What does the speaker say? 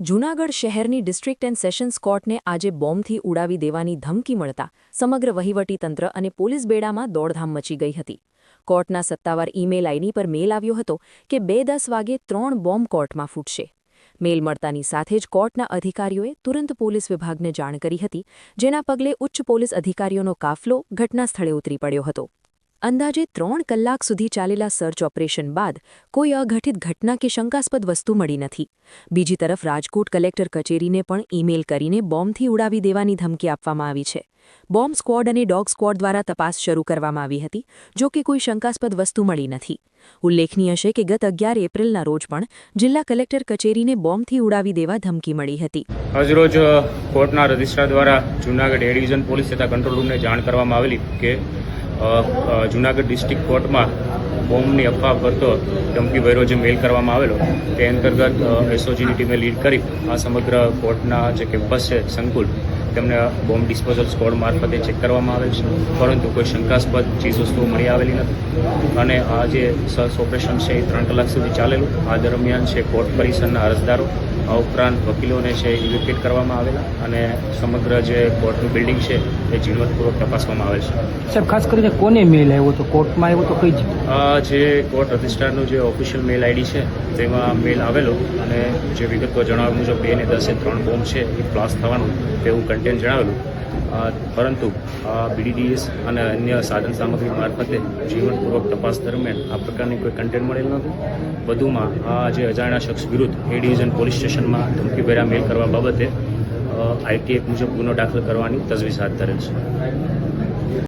જૂનાગઢ શહેરની district and sessions કોર્ટને આજે બોમ્બથી ઉડાવી દેવાની ધમકી મળતા સમગ્ર વહીવટીતંત્ર અને પોલીસ બેડામાં દોડધામ મચી ગઈ હતી. કોર્ટના સત્તાવાર ઈમેલ આઈડી પર મેલ આવ્યો હતો કે બે દસ વાગે ત્રણ બોમ્બ કોર્ટમાં ફૂટશે. મેલ મળતાની સાથે જ કોર્ટના અધિકારીઓએ તુરંત પોલીસ વિભાગને જાણ કરી હતી, જેના પગલે ઉચ્ચ પોલીસ અધિકારીઓનો કાફલો ઘટના સ્થળે ઉતરી પડ્યો હતો. અંદાજે ત્રણ કલાક સુધી ચાલેલા સર્ચ ઓપરેશન બાદ કોઈ અઘટિત ઘટના કે શંકાસ્પદ વસ્તુ મળી નથી. બીજી તરફ રાજકોટ કલેક્ટર કચેરીને પણ ઈમેલ કરીને બોમ્બથી ઉડાવી દેવાની ધમકી આપવામાં આવી છે. બોમ્બ સ્ક્વોડ અને ડોગ સ્ક્વોડ દ્વારા તપાસ શરૂ કરવામાં આવી હતી, જો કે કોઈ શંકાસ્પદ વસ્તુ મળી નથી. ઉલ્લેખનીય છે કે ગત અગિયાર એપ્રિલના રોજ પણ જિલ્લા કલેક્ટર કચેરીને બોમ્બથી ઉડાવી દેવા ધમકી મળી હતી. આજરોજ કોર્ટના રજિસ્ટ્રાર દ્વારા જૂનાગઢ એ ડિવિઝન પોલીસ તથા કંટ્રોલ રૂમને જાણ કરવામાં આવેલી કે જૂનાગઢ ડિસ્ટ્રિક્ટ કોર્ટમાં બોમ્બની અફવા કરતો ધમકી ભર્યો જે મેલ કરવામાં આવેલો, તે અંતર્ગત એસઓજીની ટીમે લીડ કરી. આ સમગ્ર કોર્ટના જે કેમ્પસ છે, સંકુલ, તેમને બોમ્બ ડિસ્પોઝલ સ્કોડ મારફતે ચેક કરવામાં આવેલ છે. પરંતુ કોઈ શંકાસ્પદ ચીજવસ્તુઓ મળી આવેલી નથી. અને આ જે સર્ચ ઓપરેશન છે, એ ત્રણ કલાક સુધી ચાલેલું. આ દરમિયાન છે, કોર્ટ પરિસરના અરજદારો આ ઉપરાંત વકીલોને છે ઇવેક્યુએટ કરવામાં આવેલા અને સમગ્ર જે કોર્ટનું બિલ્ડિંગ છે એ ઝીણવટપૂર્વક તપાસવામાં આવે છે. સાહેબ ખાસ કરીને કોને મેલ આવ્યો તો કોર્ટમાં આવ્યો તો કઈ જે કોર્ટ રજિસ્ટ્રારનું જે ઓફિશિયલ મેલ આઈડી છે તેમાં મેલ આવેલો અને જે વિગતો જણાવ્યા મુજબ બે ને દસે ત્રણ બોમ્બ છે એ બ્લાસ્ટ થવાનું તેવું કન્ટેન્ટ જણાવેલું. પરંતુ બીડીડીએસ અને અન્ય સાધન સામગ્રી મારફતે જીવનપૂર્વક તપાસ દરમિયાન આ પ્રકારની કોઈ કન્ટેન્ટ મળેલ નથી. વધુમાં આ જે અજાણ્યા શખ્સ વિરુદ્ધ એ ડિવિઝન પોલીસ સ્ટેશનમાં ધમકીભર્યા મેલ કરવા બાબતે આઈટી એક્ટ મુજબ ગુનો દાખલ કરવાની તજવીજ હાથ ધરેલ છે.